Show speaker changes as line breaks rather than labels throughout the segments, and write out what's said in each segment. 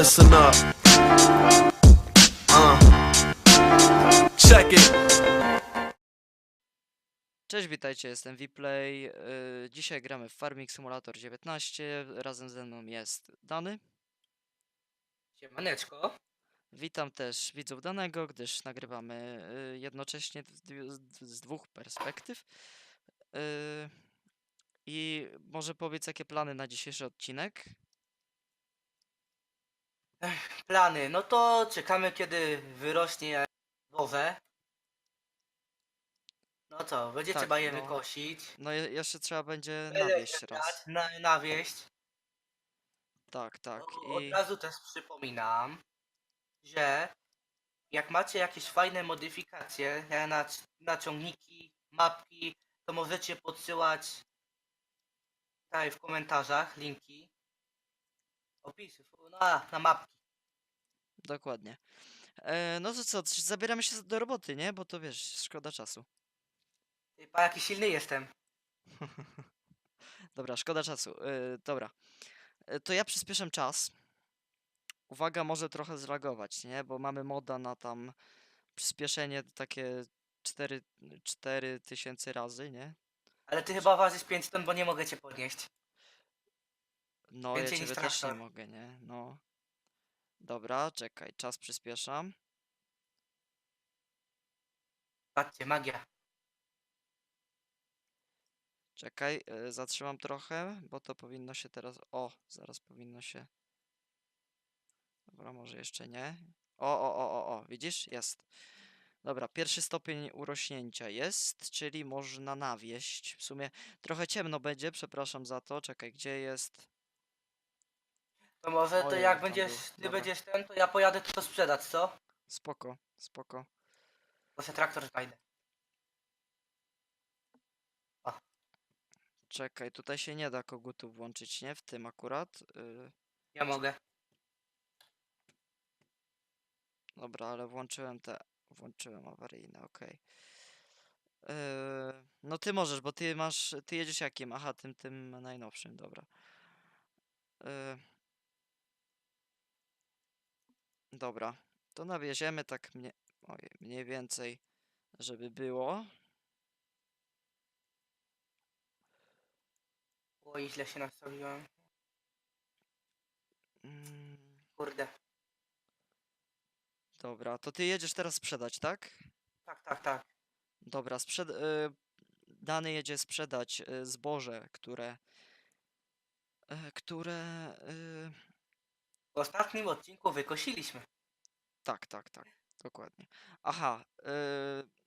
listen up. Uh, check it.
Cześć, witajcie, jestem Vplay. Yy, dzisiaj gramy w Farming Simulator 19. Razem ze mną jest Dany.
Siemaneczko.
Witam też widzów danego, gdyż nagrywamy yy, jednocześnie z, dwóch perspektyw. Yy, I może powiedz, jakie plany na dzisiejszy odcinek?
Plany. No to czekamy kiedy wyrośnie wołę. No co, będzie
Tak,
trzeba je
no.
wykosić.
No je- jeszcze trzeba będzie nawieść raz.
Na, nawieść.
Tak, tak.
O- Od
I
razu też przypominam, że jak macie jakieś fajne modyfikacje e, na, c- na ciągniki, mapki, to możecie podsyłać tutaj w komentarzach linki. Opisy, no a, na mapki.
dokładnie. E, no to co, c- zabieramy się do roboty, nie? Bo to wiesz, szkoda czasu.
Ty, pa, jaki silny jestem.
Dobra, szkoda czasu. Yy, dobra. Yy, to ja przyspieszam czas. Uwaga, może trochę zlagować, nie? Bo mamy moda na tam przyspieszenie takie 4, 4 tysięcy razy, nie?
Ale ty chyba ważysz 5 ton, bo nie mogę cię podnieść.
No, ja
niż
ciebie też nie
traktor.
mogę, nie? No. Dobra, czekaj, czas przyspieszam.
Patrzcie, magia.
Czekaj, yy, zatrzymam trochę, bo to powinno się teraz... O, zaraz powinno się... Dobra, może jeszcze nie. O, o, o, o, o, widzisz? Jest. Dobra, pierwszy stopień urośnięcia jest, czyli można nawieść. W sumie trochę ciemno będzie, przepraszam za to. Czekaj, gdzie jest?
To może to
Ojej,
jak
tam
będziesz,
był.
ty
Dobra.
będziesz ten, to ja pojadę to sprzedać, co?
Spoko, spoko.
Bo se traktor znajdę.
Czekaj, tutaj się nie da kogutu włączyć, nie? W tym akurat. Yy,
Ja mogę.
dobra, ale włączyłem te... Włączyłem awaryjne, okej. Yy, no ty możesz, bo ty masz... Ty jedziesz jakim? Aha, tym, tym najnowszym, dobra. Yy, Dobra, to nawieziemy tak mnie, ojej, mniej więcej, żeby było.
Oj, źle się nastawiłem.
Mm,
Kurde.
dobra, to ty jedziesz teraz sprzedać, tak?
Tak, tak, tak.
Dobra, sprzed... y, Dany jedzie sprzedać y, zboże, które... y, które... y,
ostatnim odcinku wykosiliśmy.
tak, tak, tak, dokładnie. Aha, y,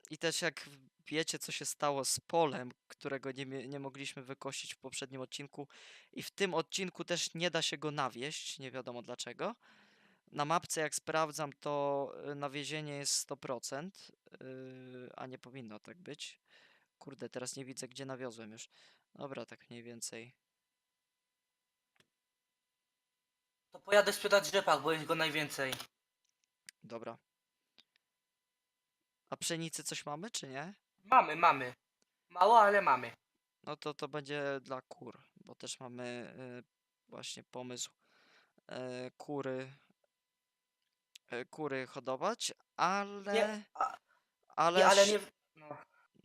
i też jak wiecie, co się stało z polem, którego nie, nie mogliśmy wykosić w poprzednim odcinku i w tym odcinku też nie da się go nawieść, nie wiadomo dlaczego. Na mapce jak sprawdzam, to y, nawiezienie jest 100%, y, a nie powinno tak być. Kurde, teraz nie widzę, gdzie nawiozłem już. Dobra, tak mniej więcej.
To pojadę sprzedać rzepak, bo jest go najwięcej.
Dobra. A pszenicy coś mamy, czy nie?
Mamy, mamy. Mało, ale mamy.
No to to będzie dla kur, bo też mamy y, właśnie pomysł y, kury y, kury hodować, ale
Nie, a,
ale,
nie, ale
ś-
nie... No.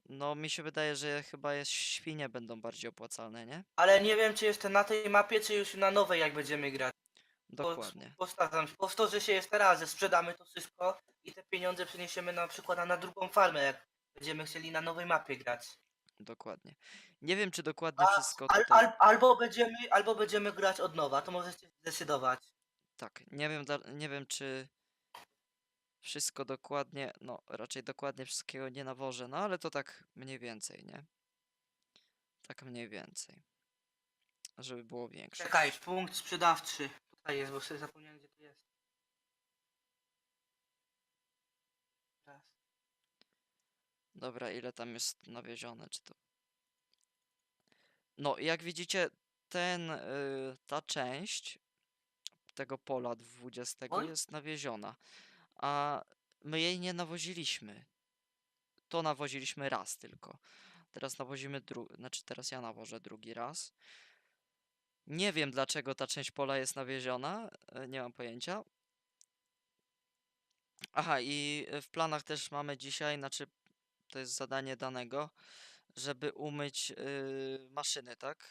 no mi się wydaje, że chyba jest świnie będą bardziej opłacalne, nie?
Ale nie wiem, czy jeszcze na tej mapie, czy już na nowej, jak będziemy grać.
Dokładnie.
Powtarzam, powtórzę się jeszcze raz, że sprzedamy to wszystko i te pieniądze przeniesiemy na przykład na drugą farmę, jak będziemy chcieli na nowej mapie grać.
Dokładnie. Nie wiem, czy dokładnie
A,
wszystko
Al,
tutaj.
al, albo, będziemy, albo będziemy grać od nowa, to możecie zdecydować.
Tak, nie wiem, nie wiem, czy wszystko dokładnie, no raczej dokładnie wszystkiego nie nawożę, no ale to tak mniej więcej, nie? Tak mniej więcej. Żeby było większe.
Czekaj, punkt sprzedawczy. Tutaj jest, bo sobie zapomniałem, gdzie to jest. Raz.
Dobra, ile tam jest nawiezione, czy to... No, jak widzicie, ten, y, ta część tego pola 20
Oj.
jest nawieziona, a my jej nie nawoziliśmy. To nawoziliśmy raz tylko. Teraz nawozimy drugi, znaczy teraz ja nawożę drugi raz. Nie wiem dlaczego ta część pola jest nawieziona, e, nie mam pojęcia. Aha, i e, w planach też mamy dzisiaj, znaczy to jest zadanie danego, żeby umyć y, maszyny, tak?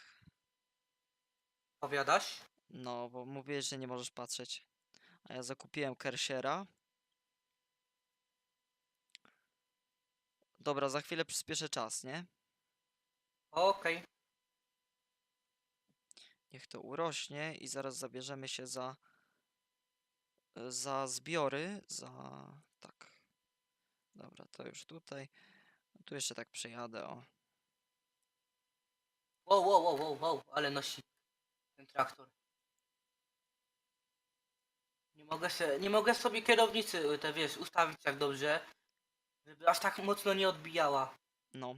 Powiadasz?
No, bo mówiłeś, że nie możesz patrzeć. A ja zakupiłem Kersiera. Dobra, za chwilę przyspieszę czas, nie?
Okej.
Niech to urośnie i zaraz zabierzemy się za za zbiory, za tak. Dobra, to już tutaj. Tu jeszcze tak przejadę, o.
Wow, wow, wow, wow, wow, ale nosi ten traktor. Nie mogę, se, nie mogę sobie kierownicy, y, te wiesz, ustawić tak dobrze, żeby aż tak mocno nie odbijała.
No.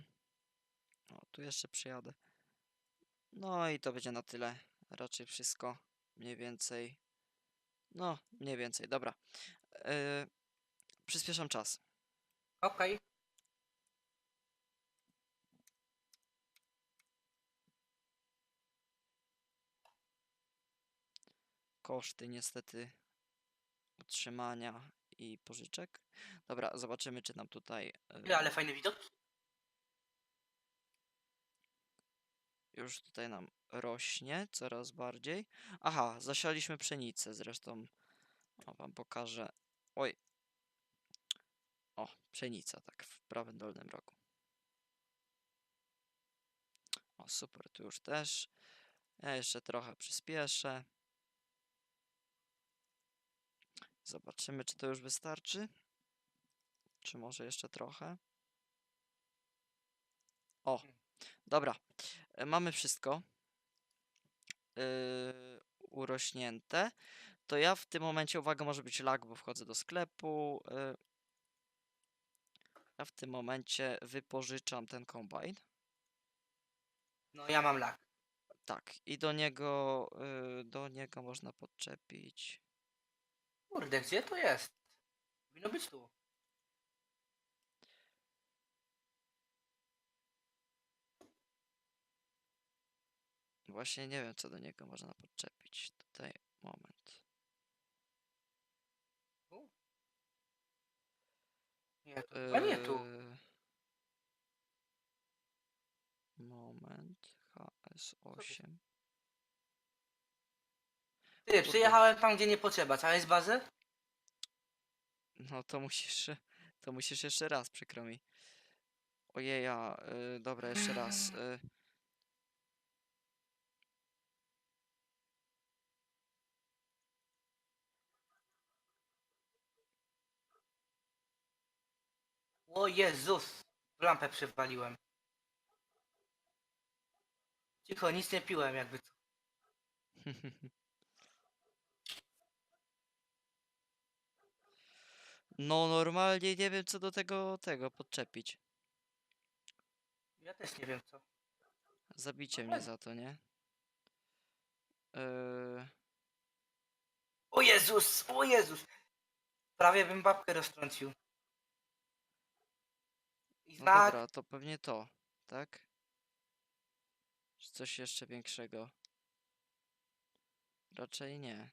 O, tu jeszcze przyjadę. No i to będzie na tyle. Raczej wszystko mniej więcej. No, mniej więcej, dobra. Yy, przyspieszam czas.
Okej.
Koszty niestety utrzymania i pożyczek. Dobra, zobaczymy, czy nam tutaj
Ty, Ale fajny widok.
Już tutaj nam rośnie coraz bardziej. Aha, zasialiśmy pszenicę zresztą. O, wam pokażę. Oj. O, pszenica, tak, w prawym dolnym rogu. O, super, tu już też. Ja jeszcze trochę przyspieszę. Zobaczymy, czy to już wystarczy. Czy może jeszcze trochę? O, dobra. E, Mamy wszystko yy, urośnięte. To ja w tym momencie, uwaga, może być lag, bo wchodzę do sklepu. Yy, ja w tym momencie wypożyczam ten kombajn.
No ja mam lak.
Tak, i do niego, yy, do niego można podczepić.
Kurde, gdzie to jest? Powinno być tu.
Właśnie nie wiem, co do niego można podczepić. Tutaj, moment.
Nie, to chyba nie tu.
Yy, Moment. HS8.
Ty, przyjechałem tam, gdzie nie potrzeba. Całe z bazy?
No to musisz, to musisz jeszcze raz, przykro mi. Ojeja, y, dobra, jeszcze raz. Y,
O Jezus! W lampę przywaliłem. Cicho, nic nie piłem jakby co.
No normalnie nie wiem, co do tego, tego podczepić.
Ja też nie wiem co.
Zabicie mnie
Normalnie.
za to, nie? Yy,
O Jezus! O Jezus! Prawie bym babkę roztrącił.
No
znak...
dobra, to pewnie to, tak? Czy coś jeszcze większego? Raczej nie.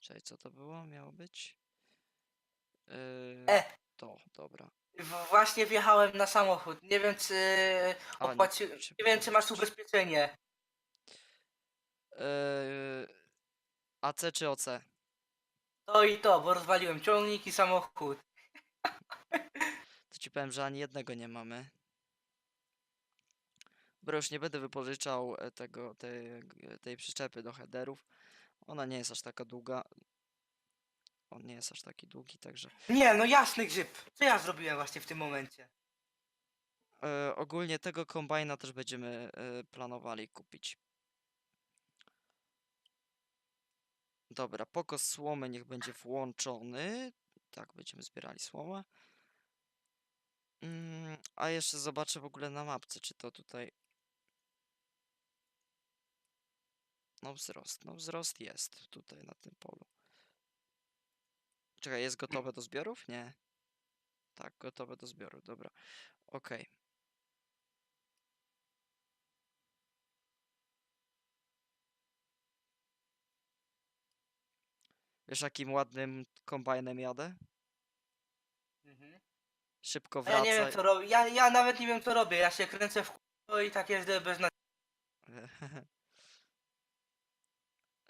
Czekaj, co to było? Miało być? Yy,
E!
to, dobra.
W- Właśnie wjechałem na samochód. Nie wiem czy
A, nie czy
Nie wiem czy masz ubezpieczenie.
Yy, AC czy OC?
To i to, bo rozwaliłem ciągnik i samochód.
Ci powiem, że ani jednego nie mamy. Dobra, już nie będę wypożyczał e, tego, tej, tej przyczepy do headerów. Ona nie jest aż taka długa. On nie jest aż taki długi, także
Nie, no jasny grzyb. Co ja zrobiłem właśnie w tym momencie?
e, ogólnie tego kombajna też będziemy e, planowali kupić. Dobra, pokos słomy niech będzie włączony. Tak, będziemy zbierali słomę. Mm, a jeszcze zobaczę w ogóle na mapce, czy to tutaj... No wzrost, no wzrost jest tutaj na tym polu. Czekaj, jest hmm. gotowe do zbiorów? Nie. Tak, gotowe do zbioru, dobra. ok Wiesz, jakim ładnym kombajnem jadę? Szybko
A ja nie wiem co robię, ja, ja nawet nie wiem co robię, ja się kręcę w kółko i tak jeżdżę bez na...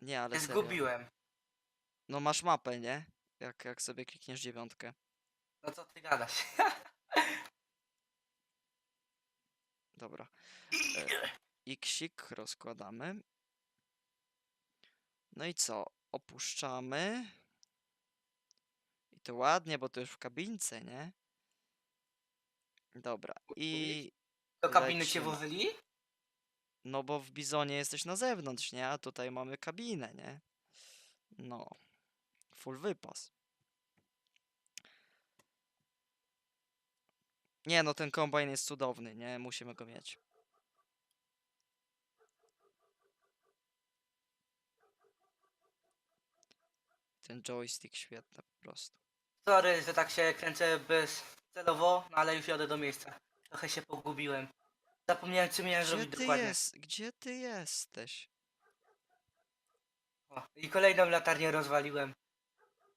Nie, ale serio.
zgubiłem.
No masz mapę, nie? Jak, jak sobie klikniesz dziewiątkę.
No co ty gadasz?
Dobra. E, Iksik rozkładamy. No i co? Opuszczamy. I to ładnie, bo to już w kabince, nie? Dobra. I
Do kabiny cię
Lecimy.
włożyli?
no bo w bizonie jesteś na zewnątrz, nie? A tutaj mamy kabinę, nie? No. Full wypas. Nie, no ten kombajn jest cudowny, nie? Musimy go mieć. Ten joystick świetny po prostu.
Sorry, że tak się kręcę bezcelowo, no ale już jadę do miejsca. Trochę się pogubiłem. Zapomniałem co miałem
Gdzie
zrobić
ty
dokładnie.
jest? Gdzie ty jesteś?
O, I kolejną latarnię rozwaliłem.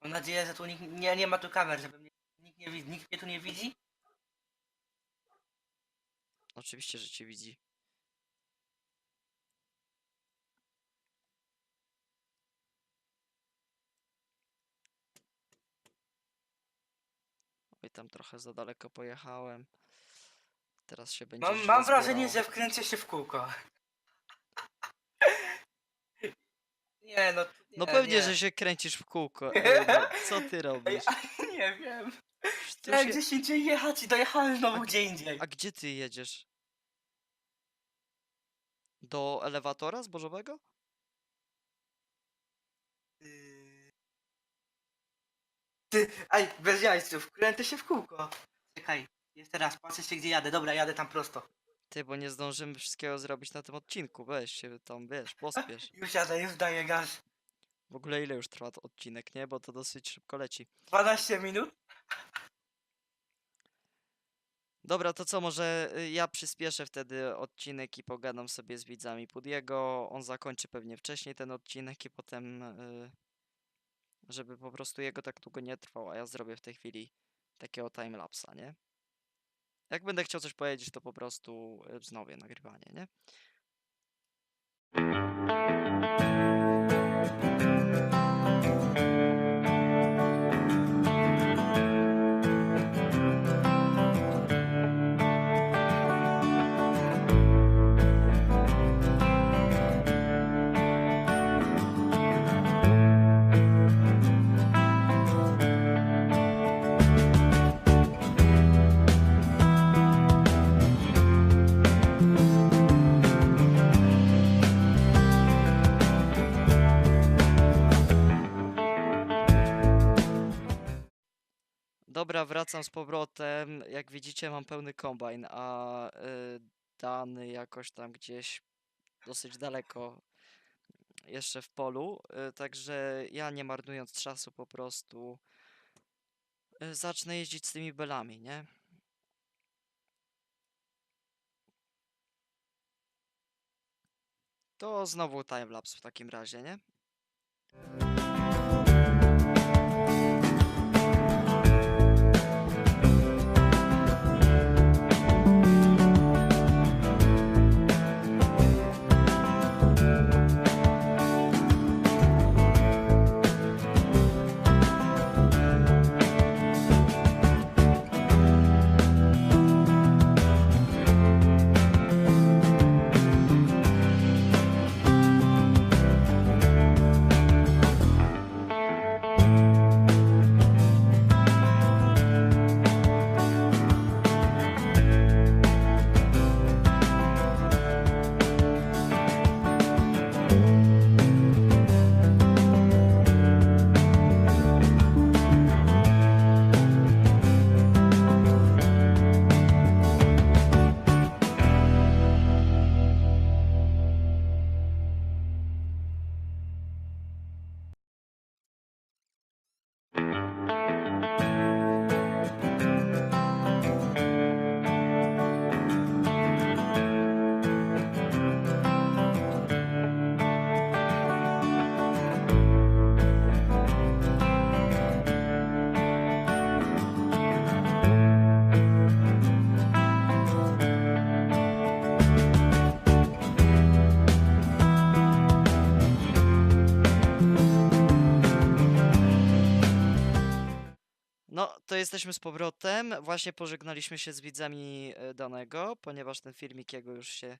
Mam nadzieję, że tu nikt nie, nie ma tu kamer, żeby mnie, nikt, nie, nikt mnie tu nie widzi.
Oczywiście, że cię widzi. Tam trochę za daleko pojechałem. Teraz się będzie
Mam, mam wrażenie, że wkręcę się w kółko. Nie no.
No
nie,
pewnie,
nie.
że się kręcisz w kółko. Ej, no, co ty robisz?
Nie wiem.
Przecież tu
Chciałem
się...
gdzieś indziej jechać i dojechałem znowu
A-
gdzie indziej.
A gdzie ty jedziesz? Do elewatora zbożowego?
Ty, aj, bez jajców, kręcę się w kółko. Czekaj, jeszcze raz, patrzę się gdzie jadę. Dobra, jadę tam prosto.
Ty, bo nie zdążymy wszystkiego zrobić na tym odcinku. Weź się tam, wiesz, pospiesz.
Już jadę, już daję gaz.
W ogóle ile już trwa to odcinek, nie? Bo to dosyć szybko leci.
12 minut?
Dobra, to co, może y, ja przyspieszę wtedy odcinek i pogadam sobie z widzami Pudiego. On zakończy pewnie wcześniej ten odcinek i potem, y, żeby po prostu jego tak długo nie trwał, a ja zrobię w tej chwili takiego timelapsa, nie? Jak będę chciał coś powiedzieć, to po prostu y, wznowię nagrywanie, nie? Dobra, wracam z powrotem. Jak widzicie, mam pełny kombajn, a y, dany jakoś tam gdzieś dosyć daleko jeszcze w polu. y, Także ja nie marnując czasu po prostu y, zacznę jeździć z tymi belami, nie? To znowu timelapse w takim razie, nie? To jesteśmy z powrotem. Właśnie pożegnaliśmy się z widzami e, danego, ponieważ ten filmik jego już się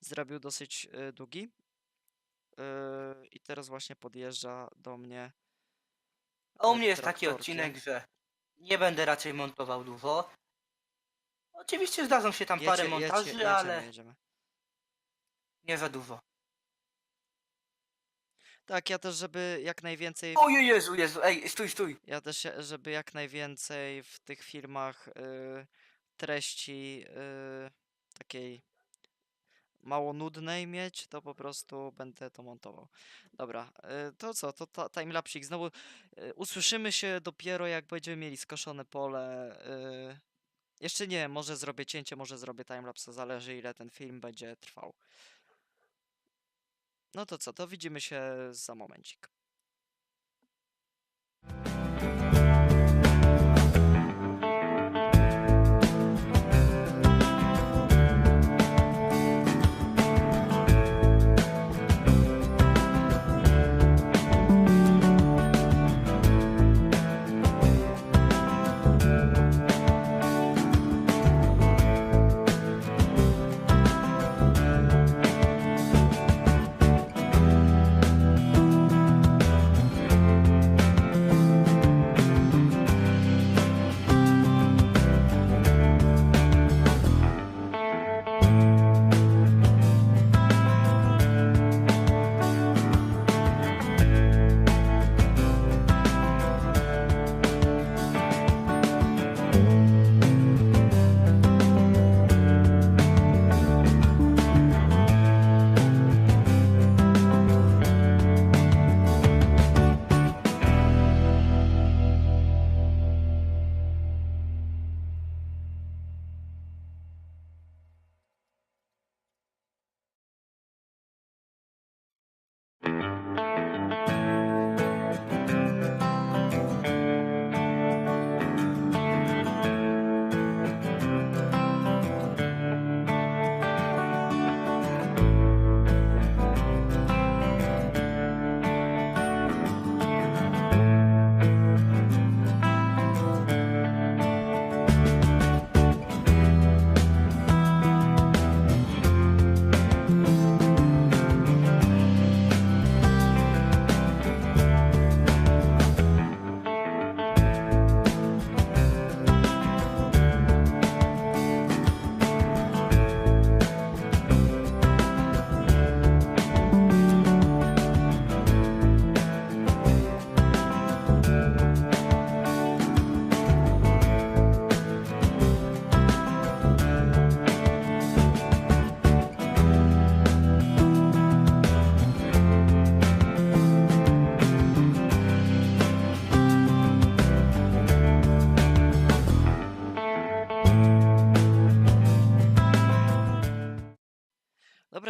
zrobił dosyć e, długi. E, I teraz właśnie podjeżdża do mnie.
A u mnie jest taki
traktorkiem.
odcinek, że nie będę raczej montował dużo. Oczywiście zdarzą się tam parę
Jecie- jecie-
montaży,
jedziemy,
ale
jedziemy.
nie za dużo.
Tak, ja też, żeby jak najwięcej.
O Jezu, Jezu, ej, stój, stój.
Ja też, żeby jak najwięcej w tych filmach y, treści y, takiej mało nudnej mieć, to po prostu będę to montował. Dobra, y, to co, to ta, timelapsik. Znowu y, usłyszymy się dopiero jak będziemy mieli skoszone pole. Y, jeszcze nie, może zrobię cięcie, może zrobię timelapse, zależy ile ten film będzie trwał. No to co, to widzimy się za momencik.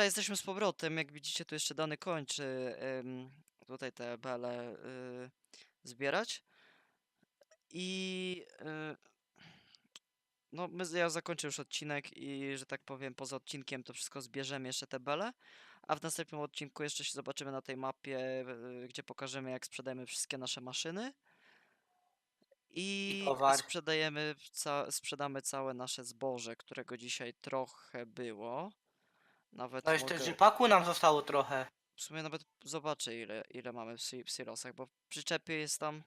Dobra, jesteśmy z powrotem. Jak widzicie, tu jeszcze Dany kończy ym, tutaj te bele y, zbierać. I y, no, my, ja zakończę już odcinek i, że tak powiem, poza odcinkiem to wszystko zbierzemy jeszcze te bele. A w następnym odcinku jeszcze się zobaczymy na tej mapie, y, gdzie pokażemy, jak sprzedajemy wszystkie nasze maszyny. I
towar.
sprzedajemy, ca sprzedamy całe nasze zboże, którego dzisiaj trochę było. Nawet
No jeszcze
mogę...
rzepaku nam zostało trochę.
W sumie nawet zobaczę ile, ile mamy w, si- w silosach, bo w przyczepie jest tam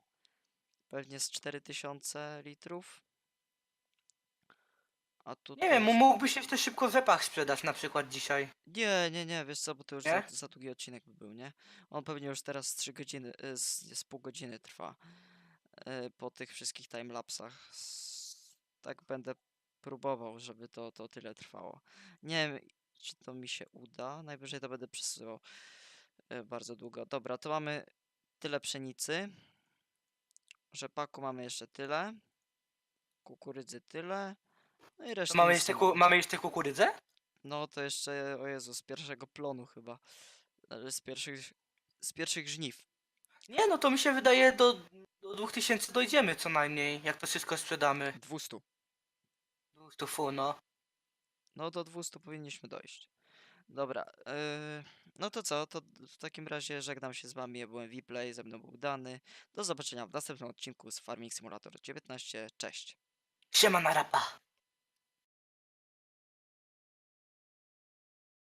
pewnie z 4000 litrów. A tutaj...
Nie wiem, mógłby się też szybko rzepak sprzedać na przykład dzisiaj.
Nie, nie, nie, wiesz co, bo to już za,
Nie?
za długi odcinek by był, nie? On pewnie już teraz z 3 godziny, y, z, z pół godziny trwa y, po tych wszystkich timelapsach. S- Tak będę próbował, żeby to, to tyle trwało. Nie wiem, czy to mi się uda. Najwyżej to będę przesyłał y, bardzo długo. Dobra, to mamy tyle pszenicy. Rzepaku mamy jeszcze tyle. Kukurydzy tyle. No i resztę
mamy jeszcze, ku,
mamy.
jeszcze kukurydzę?
No to jeszcze, o Jezu, z pierwszego plonu chyba. Z pierwszych, z pierwszych żniw.
Nie, no to mi się wydaje do, do 2000 dojdziemy co najmniej, jak to wszystko sprzedamy.
200.
200 fu, no.
No do 200 powinniśmy dojść. Dobra, yy, no to co, to w takim razie żegnam się z wami, ja byłem Vplay, ze mną był Dany. Do zobaczenia w następnym odcinku z Farming Simulator 19, cześć!
Siema na rapa.